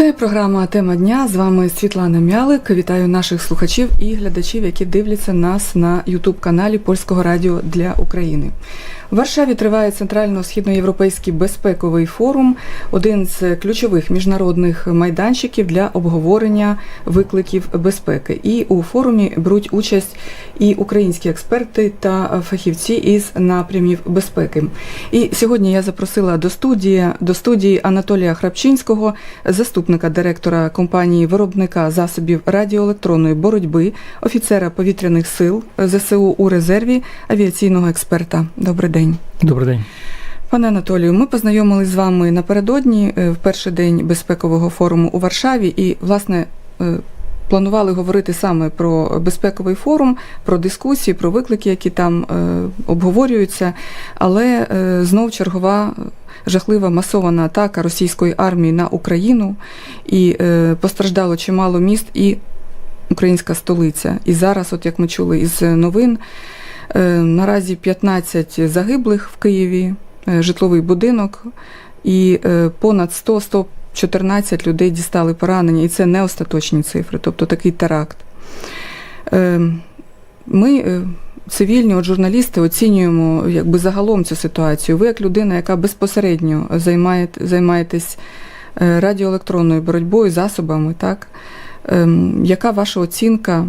Це програма Тема дня. З вами Світлана Мялик. Вітаю наших слухачів і глядачів, які дивляться нас на Ютуб-каналі Польського радіо для України. Варшаві триває центрально-східноєвропейський безпековий форум, один з ключових міжнародних майданчиків для обговорення викликів безпеки. І у форумі беруть участь і українські експерти та фахівці із напрямів безпеки. І сьогодні я запросила до студії до студії Анатолія Храпчинського, заступника директора компанії виробника засобів радіоелектронної боротьби, офіцера повітряних сил ЗСУ у резерві, авіаційного експерта. Добрий день. Добрий день. Пане Анатолію, ми познайомились з вами напередодні е, в перший день безпекового форуму у Варшаві і, власне, е, планували говорити саме про безпековий форум, про дискусії, про виклики, які там е, обговорюються. Але знов чергова жахлива масована атака російської армії на Україну і постраждало чимало міст і українська столиця. І зараз, от як ми чули із новин. Наразі 15 загиблих в Києві, житловий будинок, і понад 100-114 людей дістали поранення, і це не остаточні цифри, тобто такий теракт. Ми, цивільні от журналісти, оцінюємо якби загалом цю ситуацію. Ви, як людина, яка безпосередньо займає, займаєтесь радіоелектронною боротьбою, засобами, так? Яка ваша оцінка?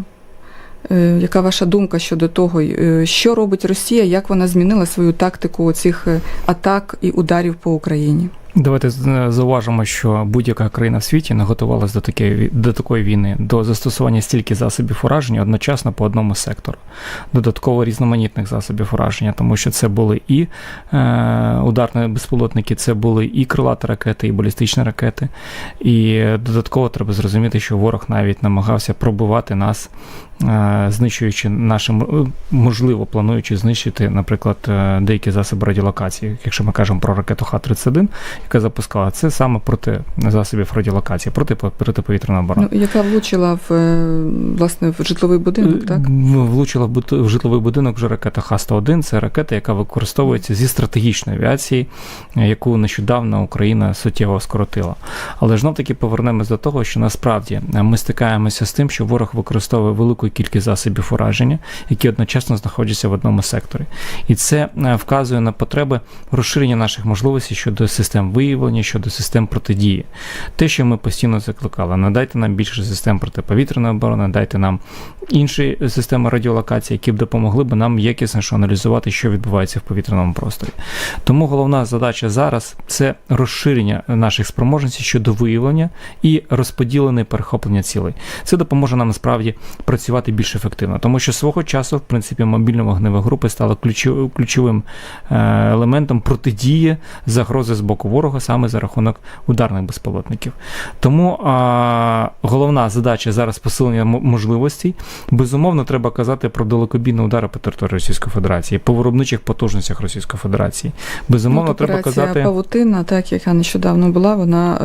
Яка ваша думка щодо того, що робить Росія, як вона змінила свою тактику цих атак і ударів по Україні? Давайте зауважимо, що будь-яка країна в світі не готувалася до такої до такої війни, до застосування стільки засобів ураження одночасно по одному сектору, додатково різноманітних засобів ураження, тому що це були і е, ударні безпілотники, це були і крилаті ракети, і балістичні ракети. І додатково треба зрозуміти, що ворог навіть намагався пробивати нас. Знищуючи наші, можливо, плануючи знищити, наприклад, деякі засоби радіолокації, якщо ми кажемо про ракету Х-31, яка запускала, це саме проти засобів радіолокації, проти протиповітряної оборони. Ну, яка влучила в власне в житловий будинок, так? Влучила в житловий будинок вже ракета Х-101. Це ракета, яка використовується зі стратегічної авіації, яку нещодавно Україна суттєво скоротила. Але знов таки повернемось до того, що насправді ми стикаємося з тим, що ворог використовує велику кількість засобів ураження, які одночасно знаходяться в одному секторі. І це вказує на потреби розширення наших можливостей щодо систем виявлення, щодо систем протидії. Те, що ми постійно закликали, надайте нам більше систем протиповітряної оборони, дайте нам інші системи радіолокації, які б допомогли б нам якісно аналізувати, що відбувається в повітряному просторі. Тому головна задача зараз це розширення наших спроможностей щодо виявлення і розподілення перехоплення цілей. Це допоможе нам насправді працювати більш ефективно, тому що свого часу, в принципі, мобільні вогневі групи стали ключовим е, елементом протидії загрози з боку ворога саме за рахунок ударних безпілотників. Тому а, головна задача зараз посилення можливостей. Безумовно, треба казати про далекобійні удари по території Російської Федерації, по виробничих потужностях Російської Федерації. Безумовно, ну, треба казати павутина, так яка нещодавно була, вона.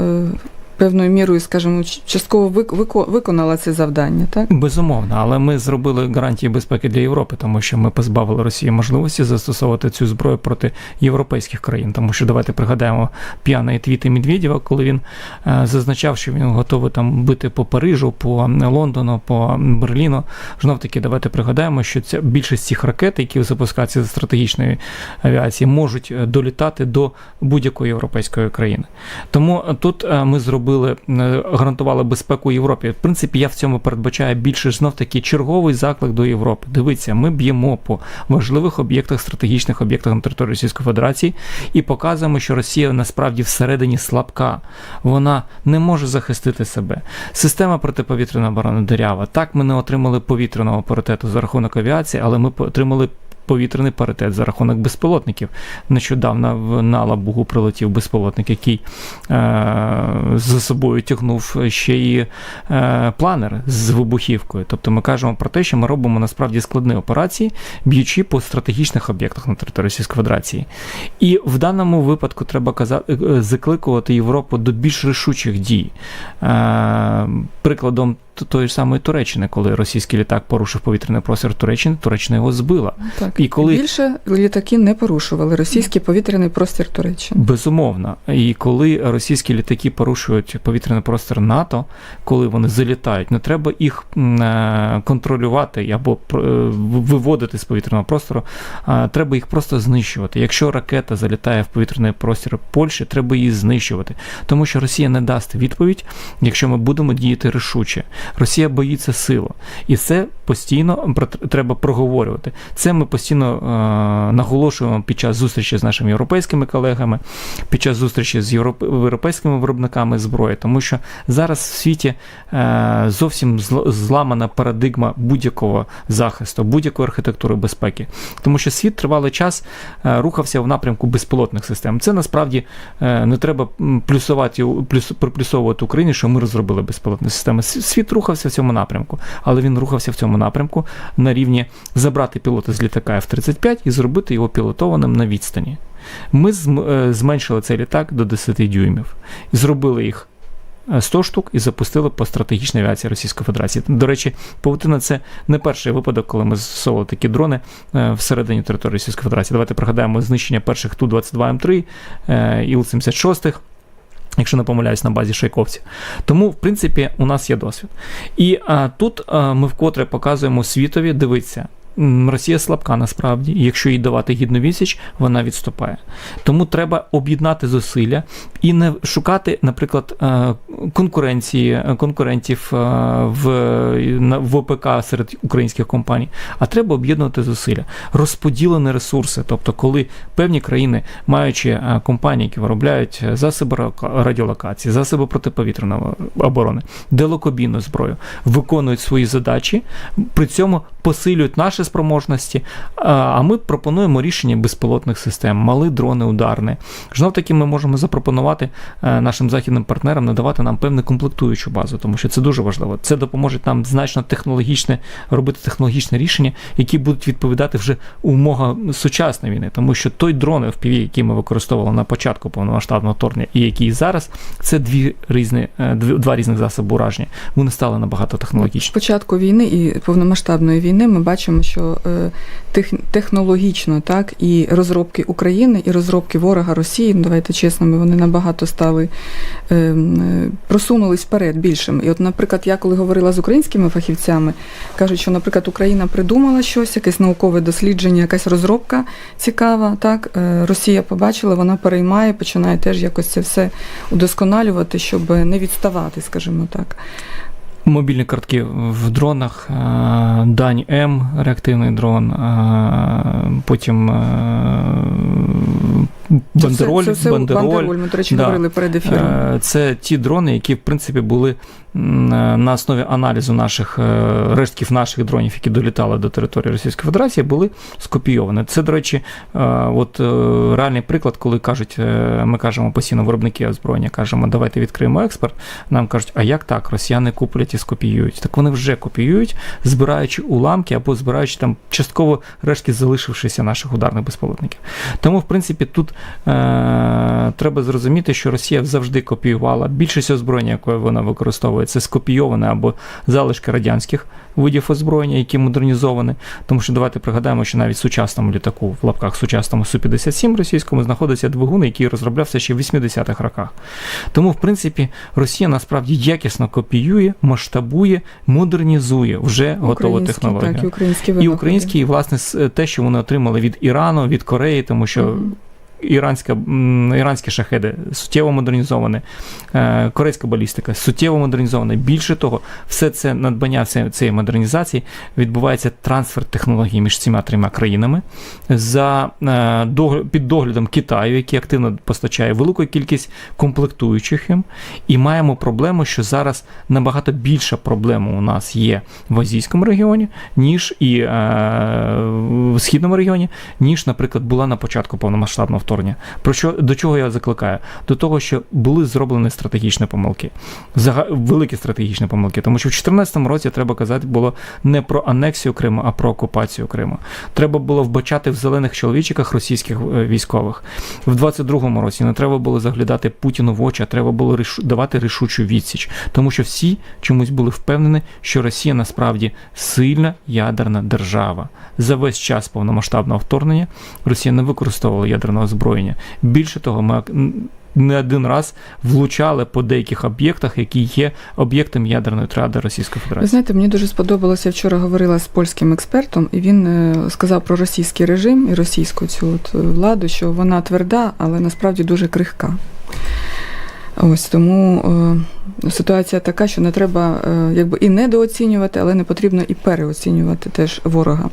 Певною мірою, скажімо, частково виконала це завдання, так безумовно, але ми зробили гарантії безпеки для Європи, тому що ми позбавили Росії можливості застосовувати цю зброю проти європейських країн. Тому що давайте пригадаємо п'яний твіти Медведєва, коли він е, зазначав, що він готовий там бити по Парижу, по Лондону, по Берліну. Знов таки, давайте пригадаємо, що ця більшість цих ракет, які запускаються з стратегічної авіації, можуть е, долітати до будь-якої європейської країни. Тому тут е, ми зробили робили, е, гарантували безпеку Європі. В принципі, я в цьому передбачаю більше знов таки черговий заклик до Європи. Дивіться, ми б'ємо по важливих об'єктах, стратегічних об'єктах на території Російської Федерації і показуємо, що Росія насправді всередині слабка. Вона не може захистити себе. Система протиповітряної оборони дирява. Так, ми не отримали повітряного паритету за рахунок авіації, але ми отримали повітряний паритет за рахунок безпілотників. Нещодавно в Налабугу прилетів безпілотник, який е, за собою тягнув ще й е, планер з вибухівкою. Тобто ми кажемо про те, що ми робимо насправді складні операції, б'ючи по стратегічних об'єктах на території Російської Федерації. І в даному випадку треба казати, е, закликувати Європу до більш рішучих дій. Е, Прикладом тої ж самої Туреччини, коли російський літак порушив повітряний простір Туреччини, Туреччина його збила. Так. І коли- Більше літаки не порушували російський повітряний простір Туреччини. Безумовно. І коли російські літаки порушують повітряний простір НАТО, коли вони залітають, не треба їх е, контролювати або е, виводити з повітряного простору, а треба їх просто знищувати. Якщо ракета залітає в повітряний простір Польщі, треба її знищувати, тому що Росія не дасть відповідь, якщо ми будемо діяти рішуче. Росія боїться силу, і це постійно треба проговорювати. Це ми постійно е, наголошуємо під час зустрічі з нашими європейськими колегами, під час зустрічі з європ- європейськими виробниками зброї, тому що зараз в світі е, зовсім зламана парадигма будь-якого захисту, будь-якої архітектури безпеки, тому що світ тривалий час е, рухався в напрямку безпілотних систем. Це насправді е, не треба плюсувати плюс, приплюсовувати Україні, що ми розробили безпілотні системи. Світ рухався в цьому напрямку, але він рухався в цьому напрямку на рівні забрати пілота з літака F-35 і зробити його пілотованим на відстані. Ми е, зменшили цей літак до 10 дюймів і зробили їх. е, 100 штук і запустили по стратегічній авіації Російської Федерації. До речі, павутина це не перший випадок, коли ми застосовували такі дрони е, всередині території Російської Федерації. Давайте пригадаємо знищення перших Ту-22М3, е, Іл-76. Якщо не помиляюсь на базі шайковців. Тому, в принципі, у нас є досвід. І а, тут а, ми вкотре показуємо світові, дивіться, Росія слабка насправді, і якщо їй давати гідну відсіч, вона відступає. Тому треба об'єднати зусилля і не шукати, наприклад, е, конкуренції, е, конкурентів е, в, в ОПК серед українських компаній, а треба об'єднувати зусилля. Розподілені ресурси, тобто, коли певні країни, маючи компанії, які виробляють засоби радіолокації, засоби протиповітряної оборони, далекобійну зброю, виконують свої задачі, при цьому посилюють наші спроможності. А ми пропонуємо рішення безпілотних систем, мали дрони ударні. Знов таки ми можемо запропонувати е, нашим західним партнерам надавати нам певну комплектуючу базу, тому що це дуже важливо. Це допоможе нам значно технологічне робити технологічне рішення, які будуть відповідати вже умовам сучасної війни, тому що той дрон FPV, який ми використовували на початку повномасштабного вторгнення, і який зараз, це дві різні, е, два різних засоби ураження. Вони стали набагато технологічні. початку війни і повномасштабної війни ми бачимо, що е, технологічно так і розробки України, і розробки ворога Росії, ну, давайте чесними, вони набагато стали е, м, е, просунулись вперед більшим. І от, наприклад, я коли говорила з українськими фахівцями, кажуть, що, наприклад, Україна придумала щось, якесь наукове дослідження, якась розробка цікава. Так е, Росія побачила, вона переймає, починає теж якось це все удосконалювати, щоб не відставати, скажімо так. Мобільні картки в дронах, е, Дань М, реактивний дрон, е, потім е, Це бандероль, все, це все бандероль. бандероль. Ми, до речі, Да. говорили перед ефіром. Е, Це ті дрони, які в принципі були е, на основі аналізу наших е, рештків наших дронів, які долітали до території Російської Федерації, були скопійовані. Це, до речі, от реальний приклад, коли кажуть, ми кажемо постійно виробники озброєння, кажемо, давайте відкриємо експорт. Нам кажуть, а як так? Росіяни куплять і скопіюють. Так вони вже копіюють, збираючи уламки або збираючи там частково рештки залишившися наших ударних безпілотників. Тому, в принципі, тут треба зрозуміти, що Росія завжди копіювала більшість озброєння, яке вона використовує, це скопійоване або залишки радянських видів озброєння, які модернізовані. Тому що давайте пригадаємо, що навіть в сучасному літаку, в лапках сучасному Су-57 російському знаходиться двигун, який розроблявся ще в 80-х роках. Тому, в принципі, Росія насправді якісно копіює, масштабує, модернізує вже готову технологію. Так, і українські І українські, і власне те, що вони отримали від Ірану, від Кореї, тому що. Іранська, іранські шахеди суттєво модернізовані, е, корейська балістика суттєво модернізована. Більше того, все це надбання цієї модернізації відбувається трансфер технологій між цими трьома країнами за е, під доглядом Китаю, який активно постачає велику кількість комплектуючих їм. І маємо проблему, що зараз набагато більша проблема у нас є в азійському регіоні, ніж і е, в східному регіоні, ніж, наприклад, була на початку повномасштабного вторгнення. Про що до чого я закликаю? До того, що були зроблені стратегічні помилки, Зага... великі стратегічні помилки. Тому що в 2014 році треба казати було не про анексію Криму, а про окупацію Криму. Треба було вбачати в зелених чоловічиках російських е, військових. В 22-му році не треба було заглядати Путіну в очі, а треба було рішу... давати рішучу відсіч, тому що всі чомусь були впевнені, що Росія насправді сильна ядерна держава. За весь час повномасштабного вторгнення Росія не використовувала ядерного озброєння. Більше того, ми не один раз влучали по деяких об'єктах, які є об'єктом ядерної триади Російської Ви Федерації. знаєте, мені дуже сподобалося. Я вчора говорила з польським експертом, і він е, сказав про російський режим і російську цю от е, владу, що вона тверда, але насправді дуже крихка. Ось тому е, ситуація така, що не треба е, якби і недооцінювати, але не потрібно і переоцінювати теж ворога.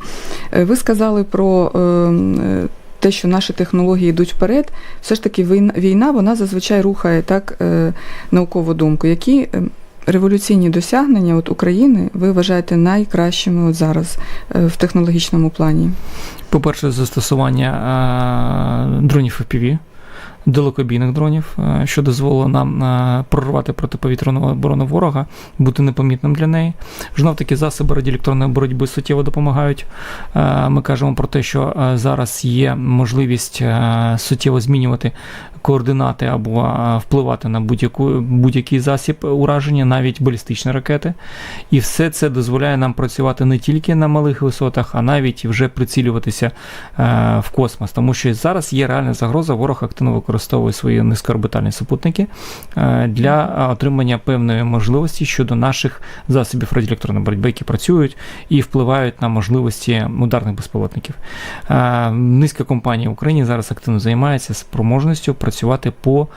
Е, ви сказали про е, е, те, що наші технології йдуть вперед. Все ж таки, війна, вона зазвичай рухає так е, наукову думку. Які е, революційні досягнення от України ви вважаєте найкращими от зараз е, в технологічному плані? По-перше, застосування е, дронів FPV, далекобійних дронів, е, що дозволило нам е, прорвати протиповітряну оборону ворога, бути непомітним для неї. Знов таки засоби радіоелектронної боротьби суттєво допомагають. Е, Ми кажемо про те, що зараз є можливість суттєво змінювати координати або впливати на будь-яку будь-який засіб ураження, навіть балістичні ракети. І все це дозволяє нам працювати не тільки на малих висотах, а навіть вже прицілюватися в космос. Тому що зараз є реальна загроза, ворог активно використовує свої низькоорбітальні супутники е, для е, отримання певної можливості щодо наших засобів радіоелектронної боротьби, які працюють і впливають на можливості ударних безпілотників. Е, Низка компаній в Україні зараз активно займається спроможністю працювати по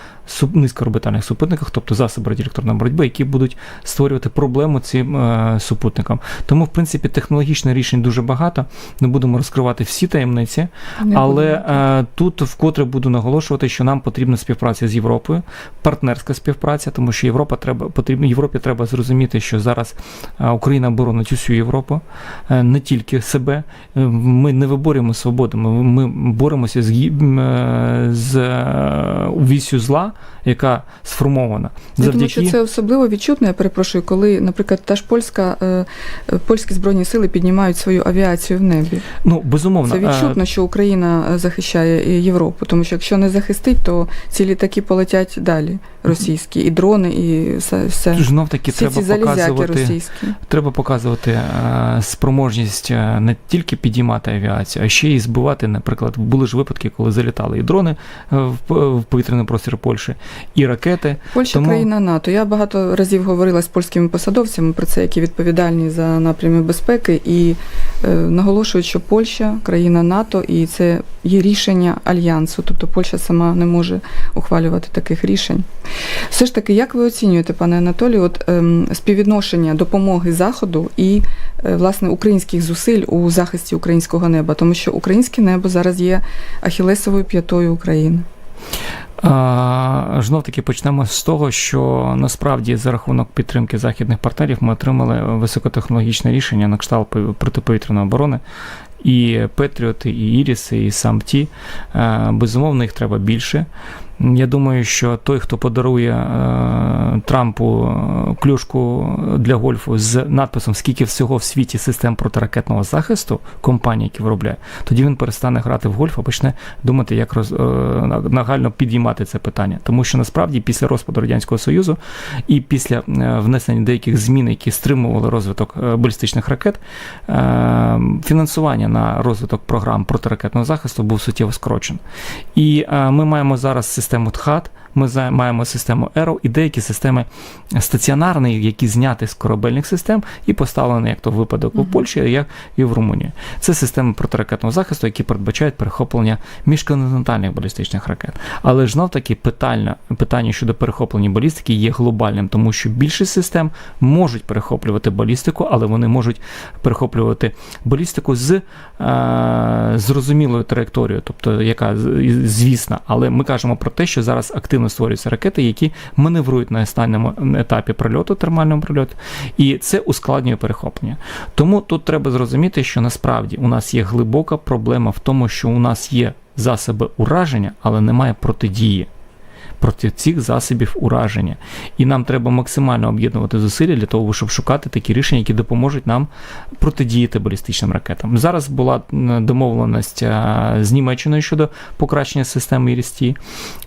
низькоорбітальних супутниках, тобто засоби радіоелектронної боротьби, які будуть створювати проблему цим е, супутникам. Тому, в принципі, технологічних рішень дуже багато. Не будемо розкривати всі таємниці, Не але е, тут вкотре буду наголошувати, що нам потрібна співпраця з Європою, партнерська співпраця, тому що Європа треба потрібно Європі треба зрозуміти, що зараз е, Україна боронить усю Європу, е, не тільки себе. Е, Ми не виборюємо свободу, ми, ми боремося з, е, з е, вісю зла, яка сформована Я думаю, що це особливо відчутно, я перепрошую, коли, наприклад, та ж польська, е, е, польські збройні сили піднімають свою авіацію в небі. ну безумовно Це е, відчутно, що Україна е, захищає Європу, тому що якщо не захистить, то ці літаки полетять далі російські, і дрони, і все. все. знов таки Всі треба ці показувати. російські. Треба показувати е, спроможність е, не тільки підіймати авіацію, а ще й збивати. Наприклад, були ж випадки, коли залітали і дрони е, в, в повітряний простір Польщі, і ракети. Польща Тому- країна НАТО. Я багато разів говорила з польськими посадовцями про це, які відповідальні за напрями безпеки, і е, наголошують, що Польща країна НАТО, і це є рішення альянсу. Тобто Польща сама не може ухвалювати таких рішень. Все ж таки, як ви оцінюєте, пане Анатолію, от ем, співвідношення допомоги Заходу і е, власне українських зусиль у захисті українського неба, тому що українське небо зараз є ахілесовою п'ятою України. Знов таки почнемо з того, що насправді за рахунок підтримки західних партнерів ми отримали високотехнологічне рішення на кшталт протиповітряної оборони. І Петріоти, і Іріси, і сам ті. Е, Безумовно, їх треба більше. Я думаю, що той, хто подарує е, Трампу е, клюшку для гольфу з надписом Скільки всього в світі систем протиракетного захисту компанії, які виробляє, тоді він перестане грати в гольф, а почне думати, як роз, е, нагально підіймати це питання. Тому що насправді після розпаду Радянського Союзу і після е, внесення деяких змін, які стримували розвиток е, балістичних ракет, е, фінансування на розвиток програм протиракетного захисту був суттєво скорочений. І е, ми маємо зараз систему ТХАТ, ми маємо систему ERO і деякі системи стаціонарні, які зняті з корабельних систем і поставлені, як то випадок у Польщі, як і в Румунії. Це системи протиракетного захисту, які передбачають перехоплення міжконтинентальних балістичних ракет. Але ж знов таки питання, питання щодо перехоплення балістики є глобальним, тому що більшість систем можуть перехоплювати балістику, але вони можуть перехоплювати балістику з е, зрозумілою траєкторією, тобто яка звісна. Але ми кажемо про те, що зараз активно створюються ракети, які маневрують на останньому етапі прильоту, термальному прильоту, і це ускладнює перехоплення. Тому тут треба зрозуміти, що насправді у нас є глибока проблема в тому, що у нас є засоби ураження, але немає протидії. Проти цих засобів ураження. І нам треба максимально об'єднувати зусилля для того, щоб шукати такі рішення, які допоможуть нам протидіяти балістичним ракетам. Зараз була м, домовленість з Німеччиною щодо покращення системи ІРІСТі.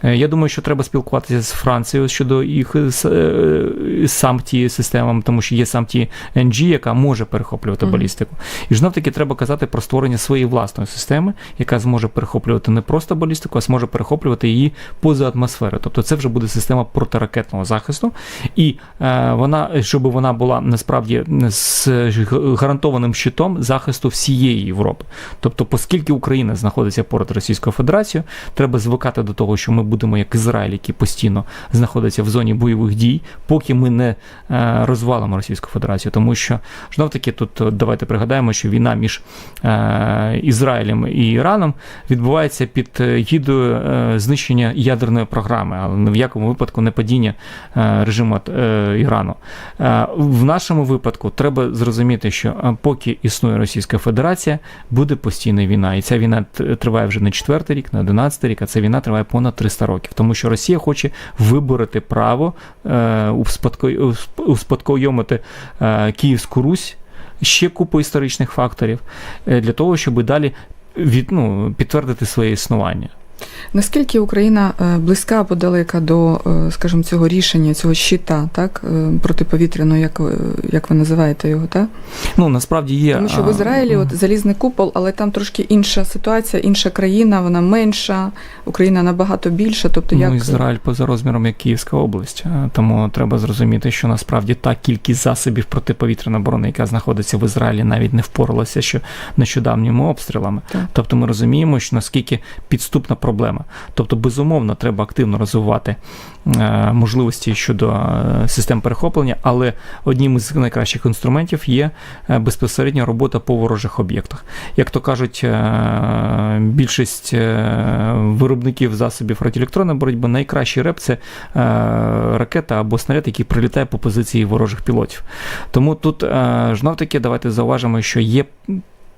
Е, Я думаю, що треба спілкуватися з Францією щодо їх е, е, сам ті системам, тому що є сам ті NG, яка може перехоплювати Мгм. балістику. І знов таки треба казати про створення своєї власної системи, яка зможе перехоплювати не просто балістику, а зможе перехоплювати її поза атмосферою. Тобто це вже буде система протиракетного захисту, і е, вона, щоб вона була насправді з гарантованим щитом захисту всієї Європи. Тобто, оскільки Україна знаходиться поряд Російською Федерацією, треба звикати до того, що ми будемо як Ізраїль, який постійно знаходиться в зоні бойових дій, поки ми не е, розвалимо Російську Федерацію. Тому що знов таки тут е, давайте пригадаємо, що війна між е, Ізраїлем і Іраном відбувається під е, гідою е, знищення ядерної програми, але ні в якому випадку не падіння е, режиму е, Ірану. Е, В нашому випадку треба зрозуміти, що поки існує Російська Федерація, буде постійна війна. І ця війна триває вже не четвертий рік, не одинадцятий рік, а ця війна триває понад 300 років. Тому що Росія хоче вибороти право успадко- усп- успадкойомити е, Київську Русь, ще купу історичних факторів, для того, щоб далі від, ну, підтвердити своє існування. Наскільки Україна е, близька або далека до, е, скажімо, цього рішення, цього щита, так, е, протиповітряного, як, ви- як ви називаєте його, так? Ну, насправді є. Тому що в Ізраїлі от залізний купол, але там трошки інша ситуація, інша країна, вона менша, Україна набагато більша. Тобто як Ну, Ізраїль поза розміром як Київська область. Тому треба зрозуміти, що насправді та кількість засобів протиповітряної оборони, яка знаходиться в Ізраїлі, навіть не впоралася ще нещодавніми обстрілами. Так. Тобто ми розуміємо, що наскільки підступна проблема. Тобто, безумовно, треба активно розвивати е, можливості щодо е, систем перехоплення, але одним із найкращих інструментів є е, безпосередня робота по ворожих об'єктах. Як то кажуть, більшість виробників засобів радіоелектронної боротьби найкращий реп це ракета або снаряд, який прилітає по позиції ворожих пілотів. Тому тут знов таки давайте зауважимо, що є.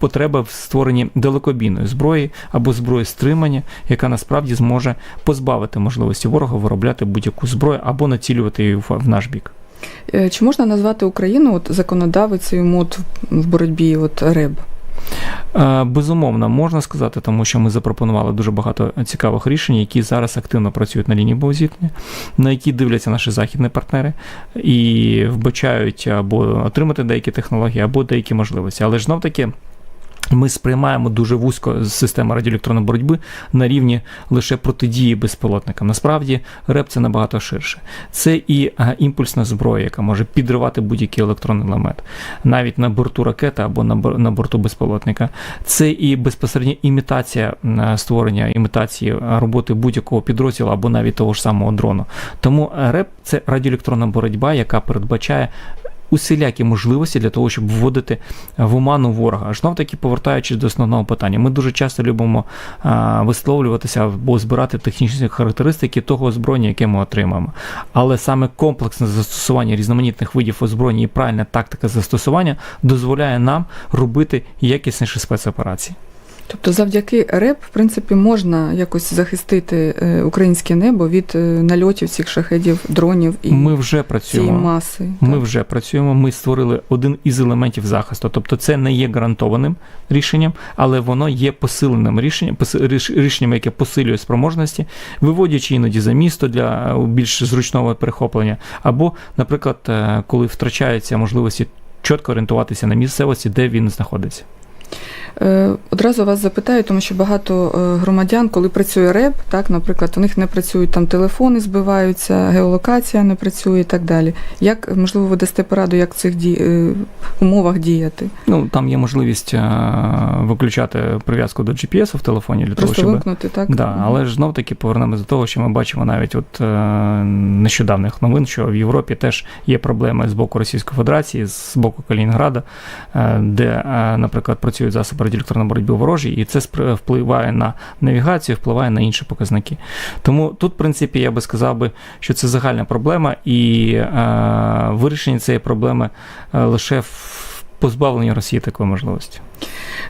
Потреба в створенні далекобійної зброї або зброї стримання, яка насправді зможе позбавити можливості ворога виробляти будь-яку зброю або націлювати її в наш бік. Е, чи можна назвати Україну от законодавицею мод в боротьбі от РЕБ? Е, Безумовно, можна сказати, тому що ми запропонували дуже багато цікавих рішень, які зараз активно працюють на лінії боєзіткнення, на які дивляться наші західні партнери і вбачають або отримати деякі технології, або деякі можливості. Але ж знов таки. Ми сприймаємо дуже вузько систему радіоелектронної боротьби на рівні лише протидії безпілотникам. Насправді РЕП це набагато ширше. Це і імпульсна зброя, яка може підривати будь-який електронний елемент, навіть на борту ракети або на, бор- на борту безпілотника. Це і безпосередня імітація створення імітації роботи будь-якого підрозділу або навіть того ж самого дрону. Тому РЕП це радіоелектронна боротьба, яка передбачає усілякі можливості для того, щоб вводити в оману ворога. Знов таки повертаючись до основного питання, ми дуже часто любимо а, висловлюватися або збирати технічні характеристики того озброєння, яке ми отримаємо. Але саме комплексне застосування різноманітних видів озброєння і правильна тактика застосування дозволяє нам робити якісніші спецоперації. Тобто завдяки РЕБ, в принципі, можна якось захистити е, українське небо від е, нальотів цих шахедів, дронів і Ми вже цієї працюємо. маси. Ми так? вже працюємо. Ми створили один із елементів захисту. Тобто, це не є гарантованим рішенням, але воно є посиленим рішенням, рішенням, яке посилює спроможності, виводячи іноді за місто для е, більш зручного перехоплення, або, наприклад, коли втрачаються можливості чітко орієнтуватися на місцевості, де він знаходиться. Е, Одразу вас запитаю, тому що багато е, громадян, коли працює РЕБ, так, наприклад, у них не працюють там телефони, збиваються, геолокація не працює і так далі. Як можливо ви дасте пораду, як в цих ді... е, умовах діяти? Ну там є можливість виключати прив'язку до GPS в телефоні для того, Просто щоб вимкнути, так? Да, але ж знов таки повернемося до того, що ми бачимо навіть от нещодавних новин, що в Європі теж є проблеми з боку Російської Федерації, з боку Калінінграда, де, наприклад, працюють засоби радіоелектронної боротьби ворожі, і це впливає на навігацію, впливає на інші показники. Тому тут, в принципі, я би сказав би, що це загальна проблема, і е, вирішення цієї проблеми е, лише в позбавленні Росії такої можливості.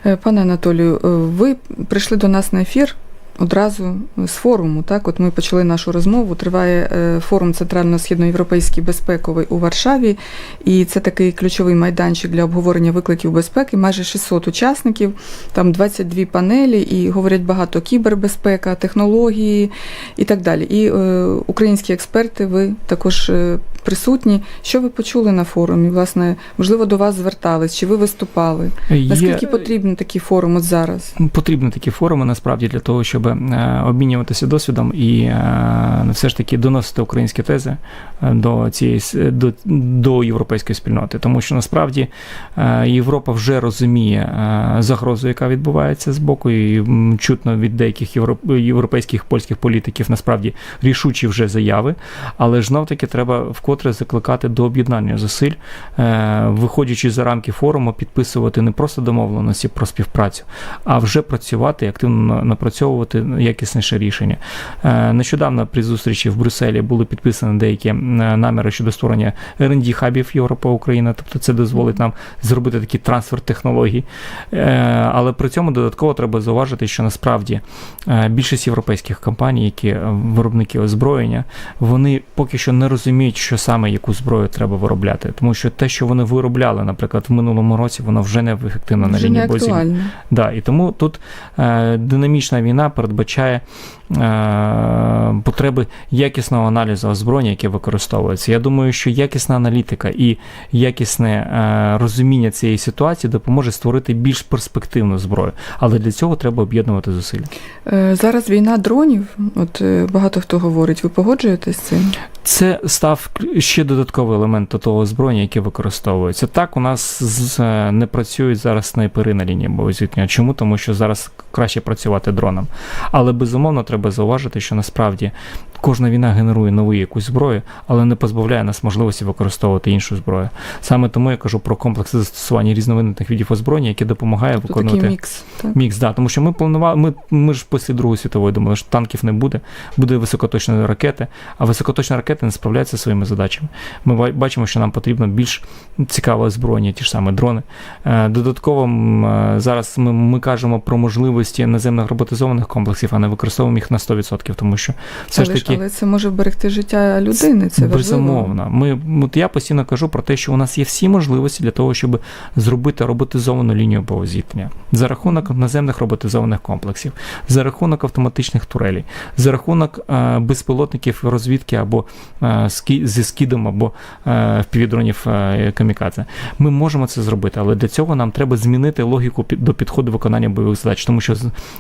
Е, Пане Анатолію, е, ви прийшли до нас на ефір одразу з форуму. Так, от ми почали нашу розмову. Триває е, форум Центрально-Східноєвропейський безпековий у Варшаві, і це такий ключовий майданчик для обговорення викликів безпеки. Майже 600 учасників, там 22 панелі, і говорять багато кібербезпека, технології і так далі. І е, українські експерти, ви також е, присутні. Що ви почули на форумі? Власне, можливо, до вас звертались, чи ви виступали? Наскільки потрібен такий форум от зараз? Потрібні такі форуми насправді для того, щоб е, обмінюватися досвідом і е, все ж таки доносити українські тези е, до цієї до, до європейської спільноти, тому що насправді е, Європа вже розуміє е, загрозу, яка відбувається з боку, і чутно від деяких європ- європейських польських політиків насправді рішучі вже заяви, але ж знов таки треба вкотре закликати до об'єднання зусиль, е, виходячи за рамки форуму, підписувати не просто домовленості про співпрацю, а вже працювати активно напрацьовувати якісніше рішення. Е, Нещодавно при зустрічі в Брюсселі були підписані деякі е, наміри щодо створення rd хабів Європа Україна, тобто це дозволить нам зробити такий трансфер технологій. Але при цьому додатково треба зауважити, що насправді більшість європейських компаній, які виробники озброєння, вони поки що не розуміють, що саме яку зброю треба виробляти, тому що те, що вони виробляли, наприклад, в минулому році, воно вже не ефективно на лінії актуально. Да, і тому тут е, динамічна війна передбачає е, потреби якісного аналізу озброєння, яке використовується. Я думаю, що якісна аналітика і якісне е, розуміння цієї ситуації допоможе створити більш перспективну зброю. Але для цього треба об'єднувати зусилля. Е, Зараз війна дронів. От е, багато хто говорить. Ви погоджуєтесь з цим? Це став ще додатковий елемент до того озброєння, яке використовується. Так, у нас з, е, не працюють зараз снайпери на лінії боєзвітня. Чому? Тому що зараз краще працювати дроном. Але безумовно треба зауважити, що насправді кожна війна генерує нову якусь зброю, але не позбавляє нас можливості використовувати іншу зброю. Саме тому я кажу про комплекс застосування різноманітних видів озброєння, яке допомагає Тобто виконувати такий мікс. Так? Мікс, да, тому що ми планували, ми, ми ж після Другої світової думали, що танків не буде, буде високоточні ракети, а високоточні ракети не справляються зі своїми задачами. Ми бачимо, що нам потрібно більш цікаве озброєння, ті ж самі дрони. Е, Додатково е, зараз ми, ми кажемо про можливості наземних роботизованих комплексів, а не використовуємо їх на 100%, тому що все ж таки. Але це може вберегти життя людини. Це важливо. Безумовно. Ми, от я постійно кажу про те, що у нас є всі можливості для того, щоб зробити роботизовану лінію зіткнення за рахунок наземних роботизованих комплексів, за рахунок автоматичних турелей, за рахунок е, безпілотників розвідки або е, скі- зі скидом, або е, впівдронів е, камікадзе. Ми можемо це зробити, але для цього нам треба змінити логіку під- до підходу виконання бойових задач, тому що,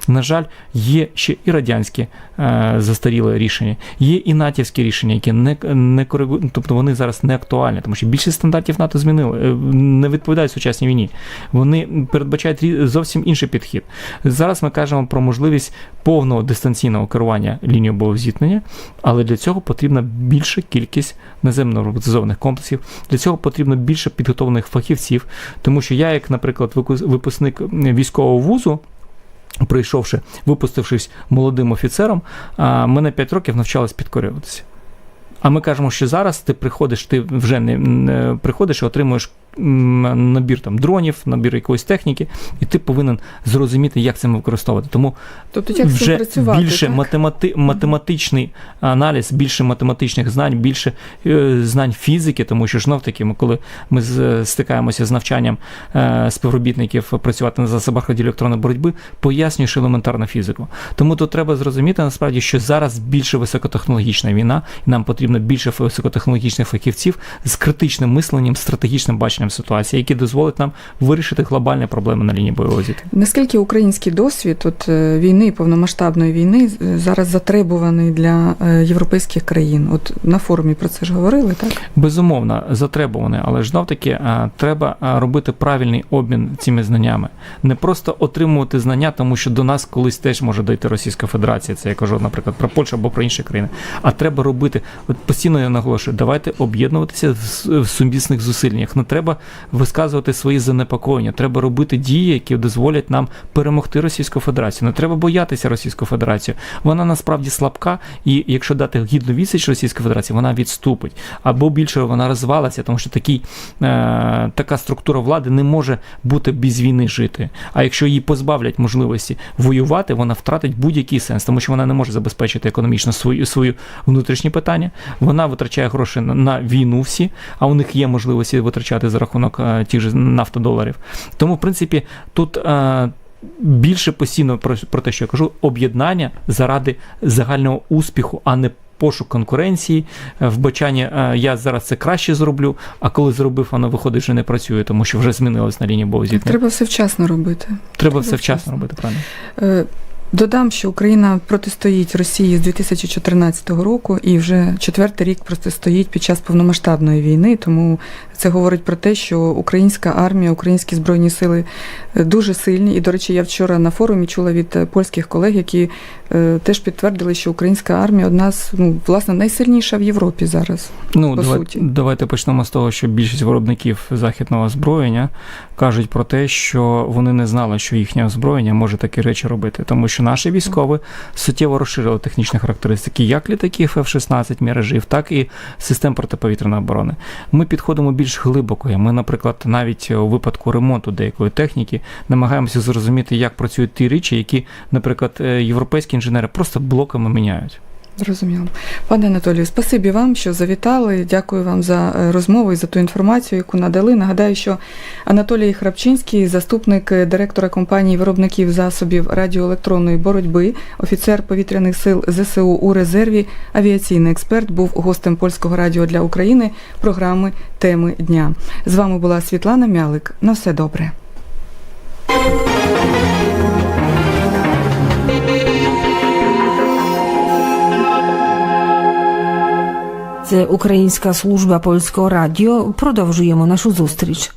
на жаль, є ще і радянські е, застарілі рішення, є і натівські рішення, які не, не коригують, тобто вони зараз не актуальні, тому що більшість стандартів НАТО змінили, е, не відповідають сучасній війні. Вони передбачають зовсім інший підхід. Зараз ми кажемо про можливість повного дистанційного керування лінією бойового зіткнення, але для цього потрібна більша кількість наземно роботизованих комплексів. Для цього потрібно більше підготовлених фахівців, тому що я, як, наприклад, випускник військового вузу. Прийшовши, випустившись молодим офіцером, ми мене 5 років навчалось підкорюватися. А ми кажемо, що зараз ти приходиш, ти вже не, приходиш і отримуєш набір там дронів, набір якоїсь техніки, і ти повинен зрозуміти, як це використовувати. Тому Тобто, як вже більше так? математи, математичний аналіз, більше математичних знань, більше е, знань фізики, тому що знов таки, ми, коли ми стикаємося з навчанням е, співробітників працювати на засобах радіоелектронної боротьби, пояснюєш елементарну фізику. Тому тут треба зрозуміти насправді, що зараз більше високотехнологічна війна, і нам потрібно більше високотехнологічних фахівців з критичним мисленням, стратегічним баченням ситуації, які дозволять нам вирішити глобальні проблеми на лінії бойового зіткнення. Наскільки український досвід от, е, війни, повномасштабної війни е, зараз затребуваний для е, європейських країн? От на форумі про це ж говорили, так? Безумовно, затребуваний, але ж знов таки треба робити правильний обмін цими знаннями. Не просто отримувати знання, тому що до нас колись теж може дойти Російська Федерація. Це я кажу, наприклад, про Польщу або про інші країни. А треба робити, от постійно я наголошую, давайте об'єднуватися в сумісних зусиллях. Не треба треба висказувати свої занепокоєння, треба робити дії, які дозволять нам перемогти Російську Федерацію. Не треба боятися Російську Федерацію. Вона насправді слабка, і якщо дати гідну відсіч Російської Федерації, вона відступить. Або більше вона розвалиться, тому що такий, е, така структура влади не може бути без війни жити. А якщо її позбавлять можливості воювати, вона втратить будь-який сенс, тому що вона не може забезпечити економічно свої, свої внутрішні питання. Вона витрачає гроші на, на війну всі, а у них є можливості витрачати за рахунок е, тих же нафтодоларів. Тому, в принципі, тут. Е, Більше постійно про, про те, що я кажу, об'єднання заради загального успіху, а не пошук конкуренції, е, вбачання я зараз це краще зроблю, а коли зробив, воно виходить, що не працює, тому що вже змінилось на лінії зіткнення. Треба все вчасно робити. Треба все вчасно. вчасно робити, правильно. Додам, що Україна протистоїть Росії з 2014 року і вже четвертий рік протистоїть під час повномасштабної війни. Тому це говорить про те, що українська армія, українські збройні сили е, дуже сильні. І, до речі, я вчора на форумі чула від е, польських колег, які теж підтвердили, що українська армія одна з ну власне найсильніша в Європі зараз. Ну, по давай, суті. давайте почнемо з того, що більшість виробників західного озброєння кажуть про те, що вони не знали, що їхнє озброєння може такі речі робити, тому що наші військові суттєво розширили технічні характеристики як літаків F-16 міражів, так і систем протиповітряної оборони. Ми підходимо більш глибоко. Ми, наприклад, навіть у випадку ремонту деякої техніки намагаємося зрозуміти, як працюють ті речі, які, наприклад, е, європейські інженери просто блоками міняють. Зрозуміло. Пане Анатолію, спасибі вам, що завітали. Дякую вам за е, розмову і за ту інформацію, яку надали. Нагадаю, що Анатолій Храпчинський, заступник е, директора компанії виробників засобів радіоелектронної боротьби, офіцер повітряних сил ЗСУ у резерві, авіаційний експерт, був гостем польського радіо для України програми Теми дня. З вами була Світлана Мялик. На все добре. Українська служба польського радіо. Продовжуємо нашу зустріч.